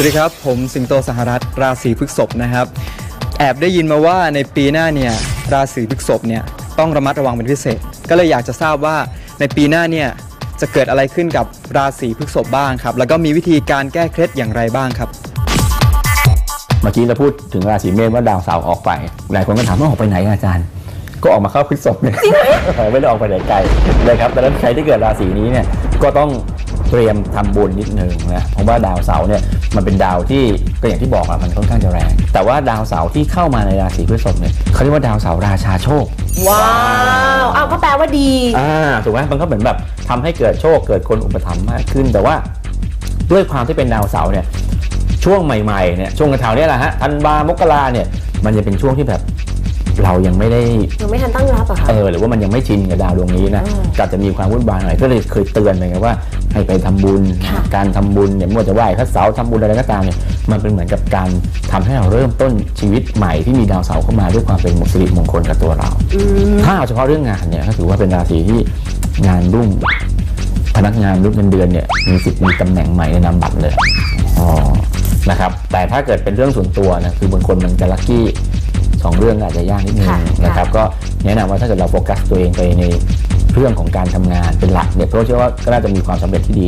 สวัสดีครับ ผมสิงโตสหรัฐราศีพฤษภนะครับ แอบได้ยินมาว่าในปีหน้าเนี่ยราศีพฤษภเนี่ยต้องระมัดระวังเป็นพิเศษ ก็เลยอยากจะทราบว่าในปีหน้าเนี่ยจะเกิดอะไรขึ้นกับราศีพฤษภบ้างครับ แล้วก็มีวิธีการแก้เคล็ดอย่างไรบ้างครับเมื่อกี้เราพูดถึงราศีเมษว่าดาวเสาร์ออกไป หลายคนก็ถามว่าออกไปไหนอะอาจารย์ ก็ออกมาเข้าพฤษภเนี่ยไม่ได้ออกไปไหนไกลเลยครับดังนั้นใครที่เกิดราศีนี้เนี่ยก็ต้อง เตรียมทำบุญนิดนึงนะเพราะว่าดาวเสาร์เนี่ยมันเป็นดาวที่ก็อย่างที่บอกอะมันค่อนข้างจะแรง แต่ว่าดาวเสาร์ที่เข้ามาในราศีพฤษภเนี่ยเขาเรียกว่าดาวเสาร์ราชาโชค ว้าวอ้าวก็แปลว่าดีอ่าถูกไหมมันก็เหมือนแบบทำให้เกิดโชคเกิดคนอุปถัมภ์มากขึ้น แต่ว่าด้วยความที่เป็นดาวเสาร์เนี่ยช่วงใหม่ๆเนี่ยช่วงกระเทาเนี่ยแหละฮะธันวามกราเนี่ยมันจะเป็นช่วงที่แบบ เรายังไม่ได้ยังไม่ทันตั้งรับอะค่ะ เออหรือว่ามันยังไม่ชินกับดาวดวงนี้นะอืมก็จะมีความวุ่นวายหน่อยก็เลยเคยเตือนไปไงว่าให้ไปทำบุญค่ะการทำบุญเนี่ยไม่ว่าจะไหว้พระเสาร์ทำบุญอะไรก็ตามเนี่ยมันเป็นเหมือนกับการทำให้เราเริ่มต้นชีวิตใหม่ที่มีดาวเสาร์เข้ามาด้วยความเป็นมงคลมงคลกับตัวเราอืมถ้าเอาเฉพาะเรื่องงานเนี่ยก็ถือว่าเป็นราศีที่งานรุ่งพนักงานรุ่งเงินเดือนเนี่ยมีสิทธิ์มีตำแหน่งใหม่ในนามบัตรเลยอ๋อนะครับแต่ถ้าเกิดเป็นเรื่องส่วนตัวนะคือบางคนมันจะลัคกี้ สองเรื่องอาจจะยากนิดนึงค่ะนะครับก็แนะนำว่าถ้าเกิดเราโฟกัสตัวเองไปในเรื่องของการทำงานเป็นหลักเนี่ยเพราะเชื่อว่าก็น่าจะมีความสำเร็จที่ดี